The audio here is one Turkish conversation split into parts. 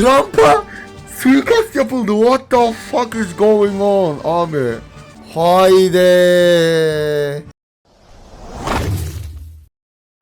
Trump'a suikast yapıldı. What the fuck is going on abi? Haydi.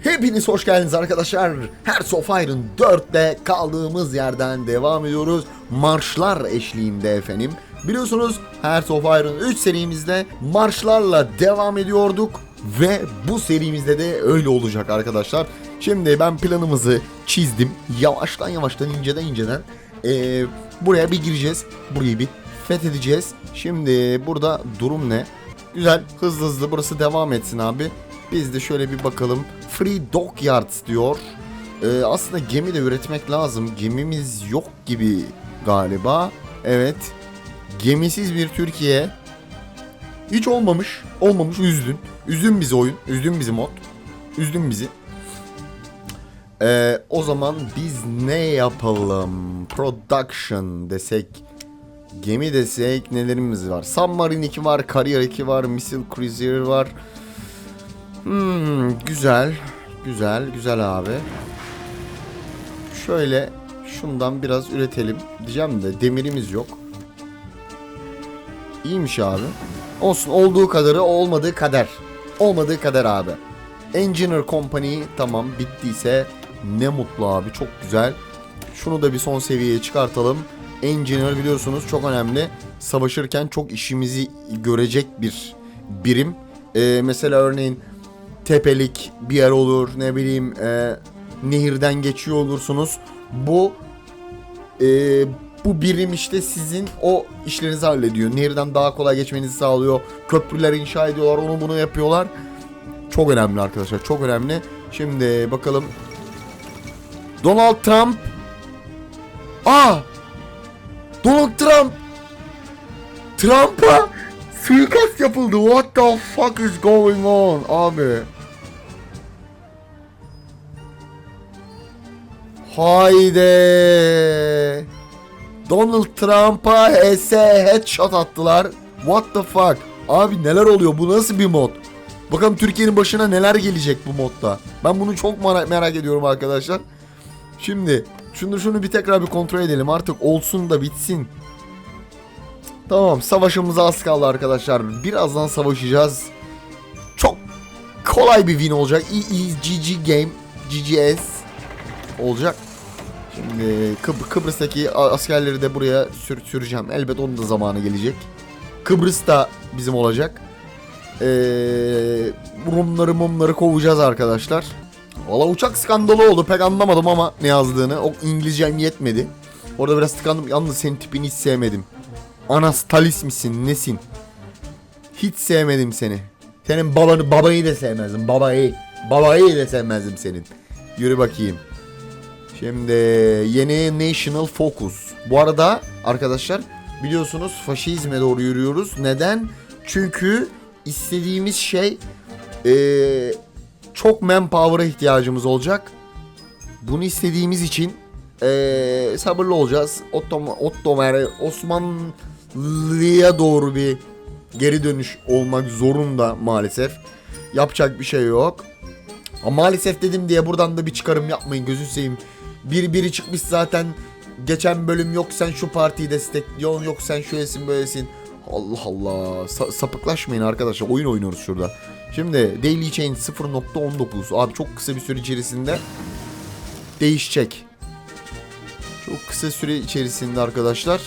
Hepiniz hoş geldiniz arkadaşlar. Hearts of Iron 4'te kaldığımız yerden devam ediyoruz. Marşlar eşliğinde efendim. Biliyorsunuz Hearts of Iron 3 serimizde marşlarla devam ediyorduk. Ve bu serimizde de öyle olacak arkadaşlar. Şimdi ben planımızı çizdim. Yavaştan yavaştan inceden inceden eee, buraya bir gireceğiz. Burayı bir fethedeceğiz. Şimdi burada durum ne? Güzel hızlı hızlı burası devam etsin abi. Biz de şöyle bir bakalım. Free Dockyards diyor. Ee, aslında gemi de üretmek lazım. Gemimiz yok gibi galiba. Evet. Gemisiz bir Türkiye. Hiç olmamış. Olmamış üzdün. Üzdün bizi oyun. Üzdün bizi mod. Üzdün bizi. Ee, o zaman biz ne yapalım? Production desek. Gemi desek nelerimiz var? Submarine 2 var, Carrier 2 var, Missile Cruiser var. Hmm, güzel. Güzel, güzel abi. Şöyle şundan biraz üretelim diyeceğim de demirimiz yok. İyiymiş abi. Olsun olduğu kadarı olmadığı kader. Olmadığı kader abi. Engineer Company tamam bittiyse ne mutlu abi çok güzel. Şunu da bir son seviyeye çıkartalım. Engineer biliyorsunuz çok önemli. Savaşırken çok işimizi görecek bir birim. Ee, mesela örneğin tepelik bir yer olur ne bileyim e, nehirden geçiyor olursunuz. Bu e, bu birim işte sizin o işlerinizi hallediyor. Nehirden daha kolay geçmenizi sağlıyor. Köprüler inşa ediyorlar onu bunu yapıyorlar. Çok önemli arkadaşlar çok önemli. Şimdi bakalım. Donald Trump. Aa! Donald Trump. Trump'a suikast yapıldı. What the fuck is going on abi? Haydi. Donald Trump'a HS headshot attılar. What the fuck? Abi neler oluyor? Bu nasıl bir mod? Bakalım Türkiye'nin başına neler gelecek bu modda. Ben bunu çok merak ediyorum arkadaşlar. Şimdi şunu şunu bir tekrar bir kontrol edelim. Artık olsun da bitsin. Tamam savaşımıza az kaldı arkadaşlar. Birazdan savaşacağız. Çok kolay bir win olacak. GG game GGS olacak. Şimdi Kıbr- Kıbrıs'taki askerleri de buraya sür- süreceğim. Elbet onun da zamanı gelecek. Kıbrıs da bizim olacak. Ee, Rumları mumları kovacağız arkadaşlar. Valla uçak skandalı oldu pek anlamadım ama ne yazdığını. O İngilizcem yetmedi. Orada biraz tıkandım. Yalnız senin tipini hiç sevmedim. Anastalis misin nesin? Hiç sevmedim seni. Senin babanı babayı da sevmezdim. Babayı. Babayı da sevmezdim senin. Yürü bakayım. Şimdi yeni National Focus. Bu arada arkadaşlar biliyorsunuz faşizme doğru yürüyoruz. Neden? Çünkü istediğimiz şey eee, çok manpower'a ihtiyacımız olacak. Bunu istediğimiz için eee, sabırlı olacağız. Ottoman, Osmanlı'ya doğru bir geri dönüş olmak zorunda maalesef. Yapacak bir şey yok. Ama maalesef dedim diye buradan da bir çıkarım yapmayın gözü seveyim. Bir biri çıkmış zaten geçen bölüm yok sen şu partiyi destekliyorsun yok sen şöylesin böylesin. Allah Allah Sa- sapıklaşmayın arkadaşlar oyun oynuyoruz şurada. Şimdi Daily Chain 0.19 abi çok kısa bir süre içerisinde değişecek. Çok kısa süre içerisinde arkadaşlar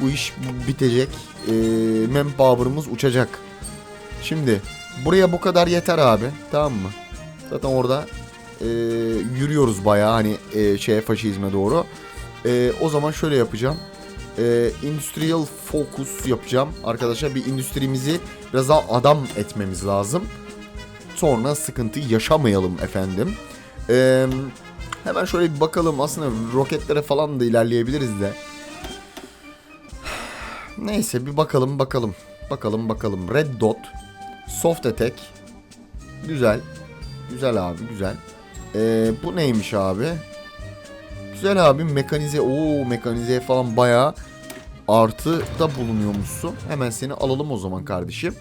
bu iş bitecek. Ee, manpower'ımız uçacak. Şimdi buraya bu kadar yeter abi tamam mı? Zaten orada e, yürüyoruz bayağı hani e, şeye faşizme doğru. E, o zaman şöyle yapacağım. E, industrial focus yapacağım. Arkadaşlar bir endüstrimizi biraz daha adam etmemiz lazım. Sonra sıkıntı yaşamayalım efendim. E, hemen şöyle bir bakalım. Aslında roketlere falan da ilerleyebiliriz de. Neyse bir bakalım bakalım. Bakalım bakalım. Red dot. Soft attack. Güzel. Güzel abi güzel. Ee, bu neymiş abi? Güzel abi mekanize. Oo mekanize falan bayağı artı da bulunuyormuşsun. Hemen seni alalım o zaman kardeşim.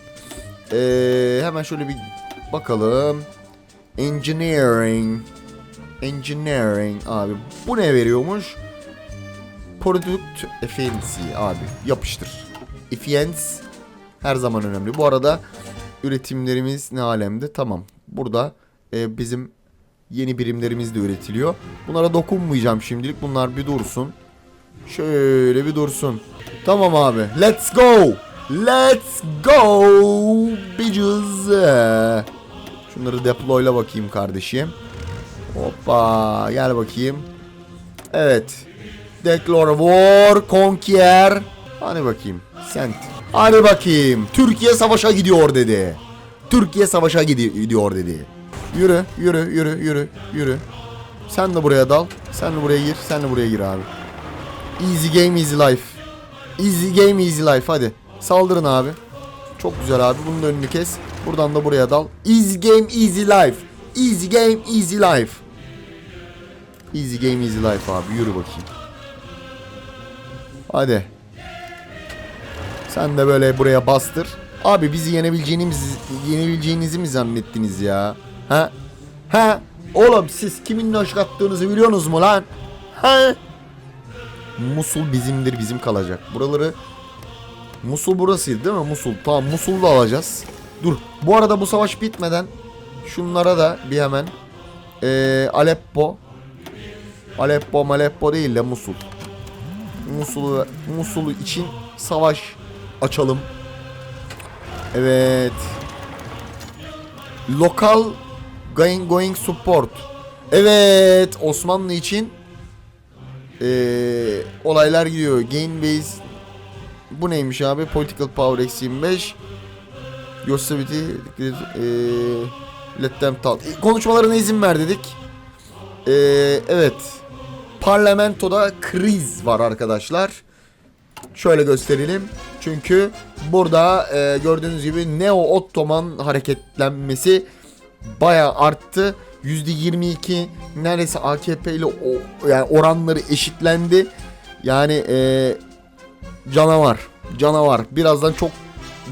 Ee, hemen şöyle bir bakalım. Engineering. Engineering abi. Bu ne veriyormuş? product efficiency abi yapıştır. Efficiency her zaman önemli. Bu arada üretimlerimiz ne alemde? Tamam. Burada e, bizim yeni birimlerimiz de üretiliyor. Bunlara dokunmayacağım şimdilik. Bunlar bir dursun. Şöyle bir dursun. Tamam abi. Let's go. Let's go. Bitches. Şunları deployla bakayım kardeşim. Hoppa. Gel bakayım. Evet. Declare war. Conquer. Hadi bakayım. Sent. Hadi bakayım. Türkiye savaşa gidiyor dedi. Türkiye savaşa gidi- gidiyor dedi. Yürü, yürü, yürü, yürü, yürü. Sen de buraya dal. Sen de buraya gir. Sen de buraya gir abi. Easy game, easy life. Easy game, easy life. Hadi. Saldırın abi. Çok güzel abi. Bunun önünü kes. Buradan da buraya dal. Easy game, easy life. Easy game, easy life. Easy game, easy life abi. Yürü bakayım. Hadi. Sen de böyle buraya bastır. Abi bizi yenebileceğiniz yenebileceğinizi mi zannettiniz ya? Ha? Ha? Oğlum siz kimin aşk attığınızı biliyorsunuz mu lan? Ha? Musul bizimdir bizim kalacak. Buraları Musul burasıydı değil mi? Musul. Tamam Musul'u da alacağız. Dur. Bu arada bu savaş bitmeden şunlara da bir hemen ee, Aleppo Aleppo Maleppo değil de Musul. Musul'u Musul için savaş açalım. Evet. Lokal going, going support. Evet Osmanlı için ee, olaylar gidiyor. Gain base bu neymiş abi? Political power eksi 25. Yosemite ee, let them talk. E, Konuşmalarına izin ver dedik. Ee, evet. Parlamentoda kriz var arkadaşlar. Şöyle gösterelim. Çünkü burada e, gördüğünüz gibi Neo Ottoman hareketlenmesi bayağı arttı. %22 neredeyse AKP ile o, yani oranları eşitlendi. Yani e, canavar. Canavar. Birazdan çok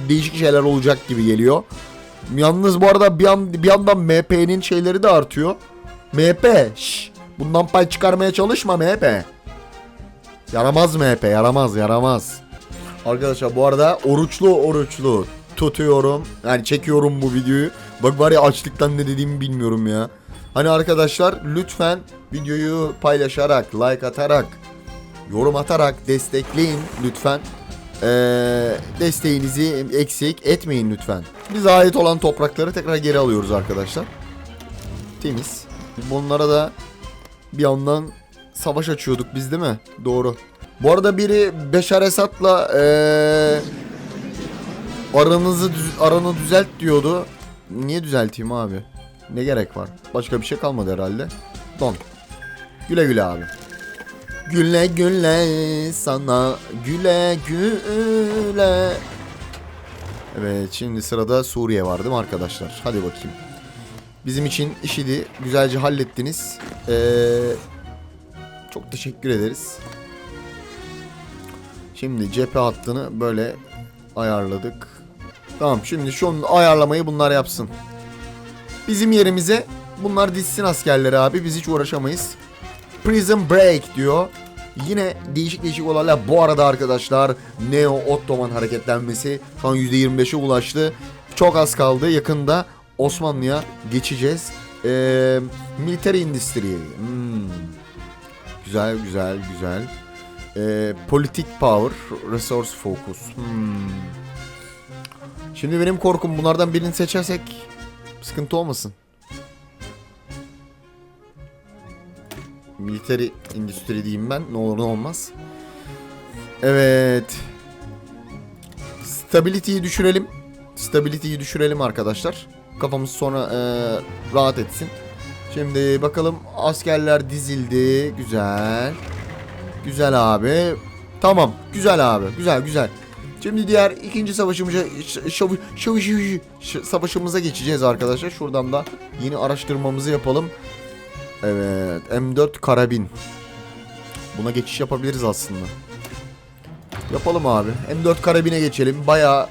değişik şeyler olacak gibi geliyor. Yalnız bu arada bir, an, bir yandan MHP'nin şeyleri de artıyor. MHP. Şş, bundan pay çıkarmaya çalışma MHP. Yaramaz MHP. Yaramaz yaramaz. Arkadaşlar bu arada oruçlu oruçlu tutuyorum. Yani çekiyorum bu videoyu. Bak var ya açlıktan ne dediğimi bilmiyorum ya. Hani arkadaşlar lütfen videoyu paylaşarak, like atarak, yorum atarak destekleyin lütfen. Ee, desteğinizi eksik etmeyin lütfen. Bize ait olan toprakları tekrar geri alıyoruz arkadaşlar. Temiz. Bunlara da bir yandan savaş açıyorduk biz değil mi? Doğru. Bu arada biri Beşar Esad'la ee, aranızı düz- aranı düzelt diyordu. Niye düzelteyim abi? Ne gerek var? Başka bir şey kalmadı herhalde. Don. Güle güle abi. Güle güle sana güle güle. Evet şimdi sırada Suriye var değil mi arkadaşlar? Hadi bakayım. Bizim için işi güzelce hallettiniz. Ee, çok teşekkür ederiz. Şimdi cephe hattını böyle ayarladık. Tamam şimdi şu ayarlamayı bunlar yapsın. Bizim yerimize bunlar dizsin askerleri abi. Biz hiç uğraşamayız. Prison Break diyor. Yine değişik değişik olaylar. Bu arada arkadaşlar Neo Ottoman hareketlenmesi şu an %25'e ulaştı. Çok az kaldı. Yakında Osmanlı'ya geçeceğiz. Ee, military industry. Hmm. Güzel güzel güzel. Ee, politik power, resource focus. Hmm. Şimdi benim korkum bunlardan birini seçersek sıkıntı olmasın. Military industry diyeyim ben. Ne olur ne olmaz. Evet. Stability'yi düşürelim. Stability'yi düşürelim arkadaşlar. Kafamız sonra eee, rahat etsin. Şimdi bakalım askerler dizildi. Güzel. Güzel abi. Tamam. Güzel abi. Güzel güzel. Şimdi diğer ikinci savaşımıza ş- şav- şav- şav- ş- savaşımıza geçeceğiz arkadaşlar. Şuradan da yeni araştırmamızı yapalım. Evet. M4 karabin. Buna geçiş yapabiliriz aslında. Yapalım abi. M4 karabine geçelim. Bayağı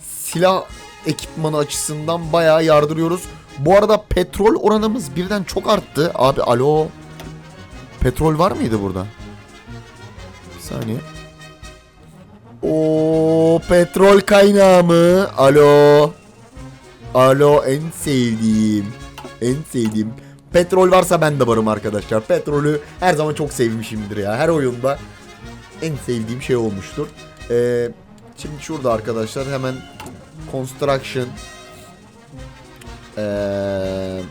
silah ekipmanı açısından bayağı yardırıyoruz. Bu arada petrol oranımız birden çok arttı. Abi alo. Petrol var mıydı burada? saniye. O petrol kaynağı mı? Alo. Alo en sevdiğim. En sevdiğim. Petrol varsa ben de varım arkadaşlar. Petrolü her zaman çok sevmişimdir ya. Her oyunda en sevdiğim şey olmuştur. Ee, şimdi şurada arkadaşlar hemen construction ee,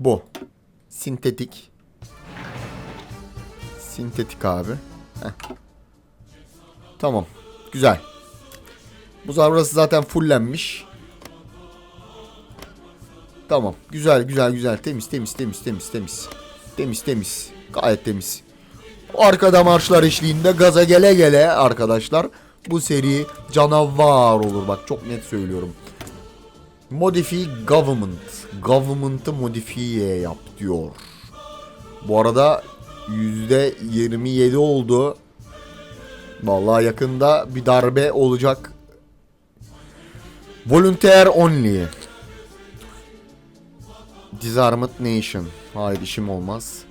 bu. Sintetik. Sintetik abi. Heh. Tamam. Güzel. Bu burası zaten fullenmiş. Tamam. Güzel güzel güzel. Temiz temiz temiz temiz temiz. Temiz temiz. Gayet temiz. Arkada marşlar eşliğinde gaza gele gele arkadaşlar. Bu seri canavar olur bak çok net söylüyorum. Modify government. Government'ı modifiye yap diyor. Bu arada %27 oldu. Vallahi yakında bir darbe olacak. Volunteer only. Disarmed Nation. Hayır işim olmaz.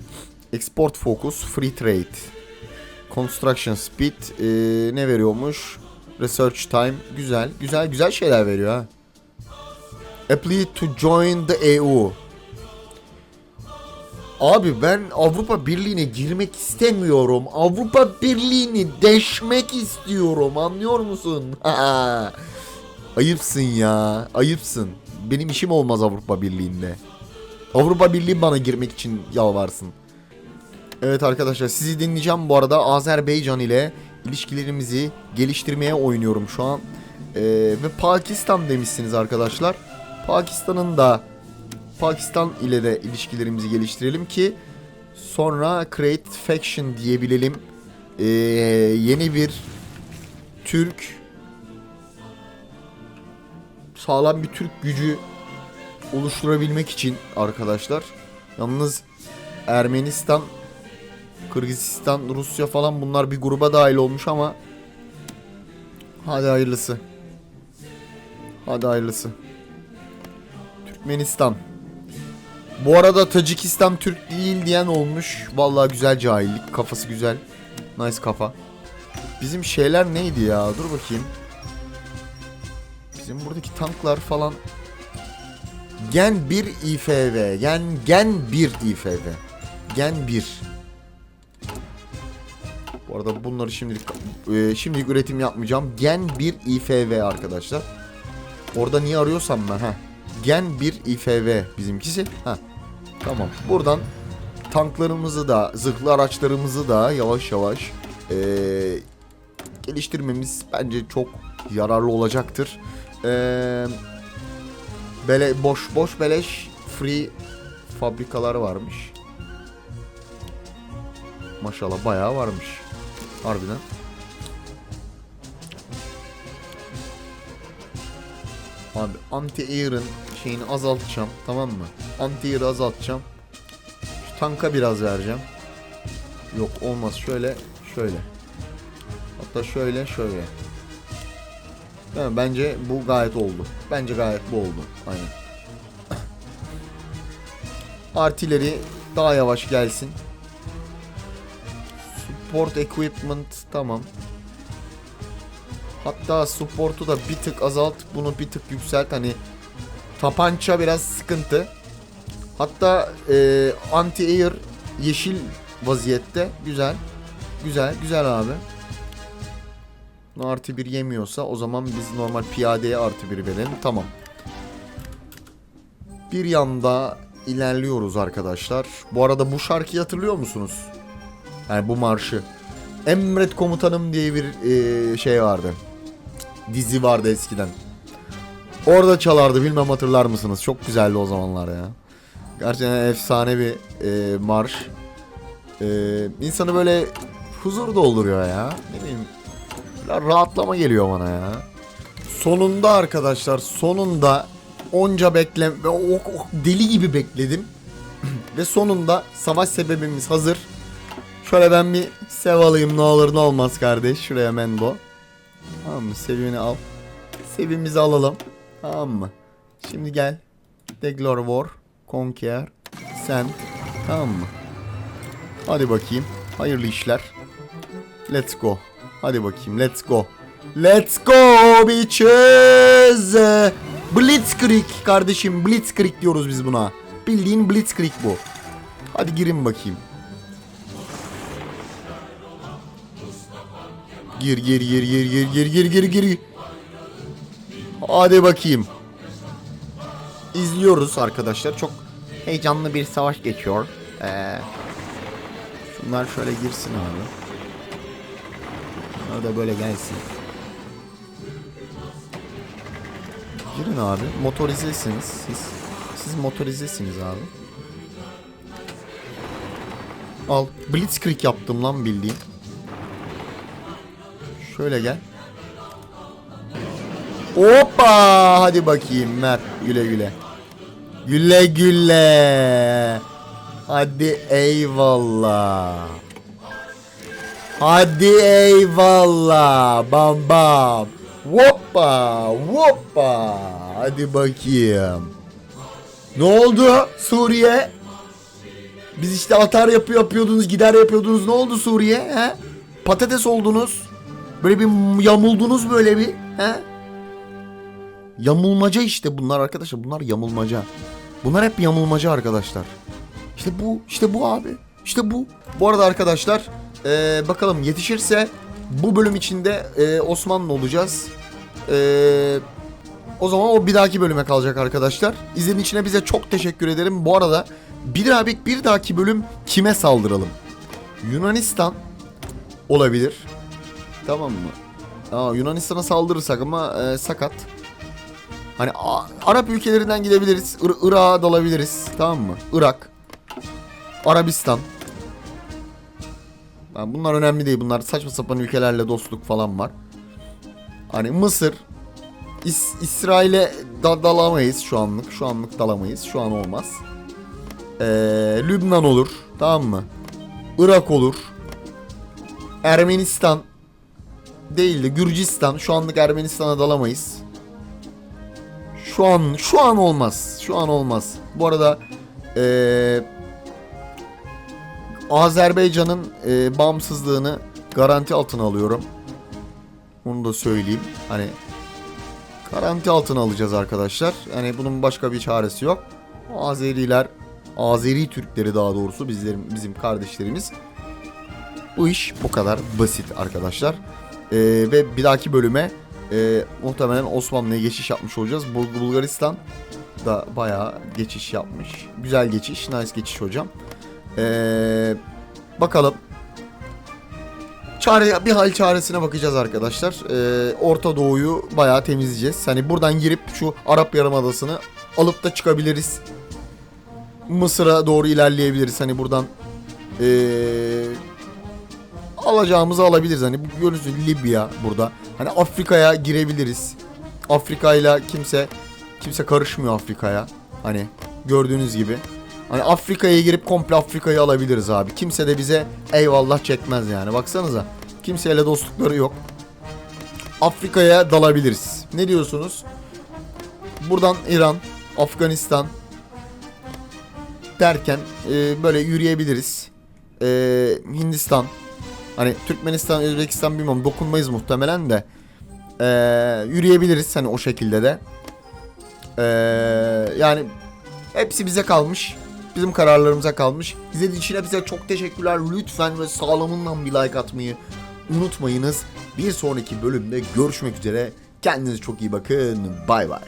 Export Focus Free Trade. Construction Speed ee, ne veriyormuş? Research Time güzel. Güzel güzel şeyler veriyor ha. Apply to join the EU. Abi ben Avrupa Birliği'ne girmek istemiyorum. Avrupa Birliği'ni deşmek istiyorum. Anlıyor musun? Ayıpsın ya. Ayıpsın. Benim işim olmaz Avrupa Birliği'nde. Avrupa Birliği bana girmek için yalvarsın. Evet arkadaşlar sizi dinleyeceğim. Bu arada Azerbaycan ile ilişkilerimizi geliştirmeye oynuyorum şu an. Ee, ve Pakistan demişsiniz arkadaşlar. Pakistan'ın da Pakistan ile de ilişkilerimizi geliştirelim ki sonra Create Faction diyebilelim. Ee, yeni bir Türk sağlam bir Türk gücü oluşturabilmek için arkadaşlar. Yalnız Ermenistan, Kırgızistan, Rusya falan bunlar bir gruba dahil olmuş ama hadi hayırlısı. Hadi hayırlısı. Türkmenistan. Bu arada Tacikistan Türk değil diyen olmuş. Vallahi güzel cahillik. Kafası güzel. Nice kafa. Bizim şeyler neydi ya? Dur bakayım. Bizim buradaki tanklar falan Gen 1 İFV. Gen Gen 1 İFV. Gen 1. Bu arada bunları şimdilik e, şimdilik üretim yapmayacağım. Gen 1 İFV arkadaşlar. Orada niye arıyorsam ben ha. Gen 1 İFV bizimkisi. Ha. Tamam. Buradan tanklarımızı da, zırhlı araçlarımızı da yavaş yavaş e, geliştirmemiz bence çok yararlı olacaktır. Eee Bele boş boş beleş free fabrikalar varmış. Maşallah bayağı varmış. Harbiden. Abi anti-air'ın şeyini azaltacağım tamam mı? Anti-air'ı azaltacağım. Şu tanka biraz vereceğim. Yok olmaz şöyle şöyle. Hatta şöyle şöyle. Değil mi? Bence bu gayet oldu. Bence gayet bu oldu. Aynen. Artileri daha yavaş gelsin. Support equipment tamam. Hatta support'u da bir tık azalt, bunu bir tık yükselt. Hani tapança biraz sıkıntı. Hatta e, anti-air yeşil vaziyette. Güzel. Güzel, güzel abi artı bir yemiyorsa o zaman biz normal piyadeye artı bir verelim. Tamam. Bir yanda ilerliyoruz arkadaşlar. Bu arada bu şarkıyı hatırlıyor musunuz? Yani bu marşı. Emret Komutanım diye bir e, şey vardı. Dizi vardı eskiden. Orada çalardı bilmem hatırlar mısınız? Çok güzeldi o zamanlar ya. Gerçekten efsane bir e, marş. E, insanı böyle huzur dolduruyor ya. Ne bileyim rahatlama geliyor bana ya. Sonunda arkadaşlar sonunda onca bekle o, o, deli gibi bekledim. Ve sonunda savaş sebebimiz hazır. Şöyle ben bir sev alayım ne olur ne olmaz kardeş. Şuraya Mendo. Tamam mı? Sevimini al. Sevimizi alalım. Tamam mı? Şimdi gel. Deglor War. Conquer. Sen. Tamam mı? Hadi bakayım. Hayırlı işler. Let's go. Hadi bakayım. Let's go. Let's go bitches. Blitzkrieg kardeşim. Blitzkrieg diyoruz biz buna. Bildiğin Blitzkrieg bu. Hadi girin bakayım. Gir gir gir gir gir gir gir gir gir. Hadi bakayım. İzliyoruz arkadaşlar. Çok heyecanlı bir savaş geçiyor. Ee, şunlar şöyle girsin abi. Bunlar da böyle gelsin. Girin abi. Motorizesiniz siz. Siz motorizesiniz abi. Al. Blitzkrieg yaptım lan bildiğin. Şöyle gel. Hoppa! Hadi bakayım Mert. Güle güle. Güle güle. Hadi eyvallah. Hadi eyvallah. Bam bam. Hoppa! Hoppa! Hadi bakayım. Ne oldu Suriye? Biz işte atar yapı yapıyordunuz, gider yapıyordunuz. Ne oldu Suriye? He? Patates oldunuz. Böyle bir yamuldunuz böyle bir. He? Yamulmaca işte bunlar arkadaşlar. Bunlar yamulmaca. Bunlar hep yamulmaca arkadaşlar. İşte bu, işte bu abi. İşte bu. Bu arada arkadaşlar eee, bakalım yetişirse bu bölüm içinde eee, Osmanlı olacağız. Eee, o zaman o bir dahaki bölüme kalacak arkadaşlar. İzlediğiniz için bize çok teşekkür ederim. Bu arada bir abi bir dahaki bölüm kime saldıralım? Yunanistan olabilir. Tamam mı? Aa, Yunanistan'a saldırırsak ama e, sakat. Hani A- Arap ülkelerinden gidebiliriz. Ir- Irak'a dalabiliriz. Tamam mı? Irak. Arabistan. Ha, bunlar önemli değil. Bunlar saçma sapan ülkelerle dostluk falan var. Hani Mısır. İs- İsrail'e da- dalamayız şu anlık. Şu anlık dalamayız. Şu an olmaz. Ee, Lübnan olur. Tamam mı? Irak olur. Ermenistan değil de Gürcistan. Şu anlık Ermenistan'a dalamayız. Şu an şu an olmaz. Şu an olmaz. Bu arada ee, Azerbaycan'ın ee, bağımsızlığını garanti altına alıyorum. Onu da söyleyeyim. Hani garanti altına alacağız arkadaşlar. Hani bunun başka bir çaresi yok. Azeriler, Azeri Türkleri daha doğrusu bizlerin bizim kardeşlerimiz. Bu iş bu kadar basit arkadaşlar. Ee, ve bir dahaki bölüme e, muhtemelen Osmanlı'ya geçiş yapmış olacağız. Bul- Bulgaristan da bayağı geçiş yapmış. Güzel geçiş, nice geçiş hocam. Ee, bakalım. Çare, bir hal çaresine bakacağız arkadaşlar. Ee, Orta Doğu'yu bayağı temizleyeceğiz. Hani buradan girip şu Arap Yarımadası'nı alıp da çıkabiliriz. Mısır'a doğru ilerleyebiliriz. Hani buradan ee, alacağımızı alabiliriz. Hani bu görüyorsunuz Libya burada. Hani Afrika'ya girebiliriz. Afrika ile kimse kimse karışmıyor Afrika'ya. Hani gördüğünüz gibi. Hani Afrika'ya girip komple Afrika'yı alabiliriz abi. Kimse de bize eyvallah çekmez yani. Baksanıza. Kimseyle dostlukları yok. Afrika'ya dalabiliriz. Ne diyorsunuz? Buradan İran, Afganistan derken e, böyle yürüyebiliriz. E, Hindistan, Hani Türkmenistan, Özbekistan bilmem dokunmayız muhtemelen de. Ee, yürüyebiliriz hani o şekilde de. Ee, yani hepsi bize kalmış. Bizim kararlarımıza kalmış. İzlediğiniz için hepinize çok teşekkürler. Lütfen ve sağlamından bir like atmayı unutmayınız. Bir sonraki bölümde görüşmek üzere. Kendinize çok iyi bakın. Bay bay.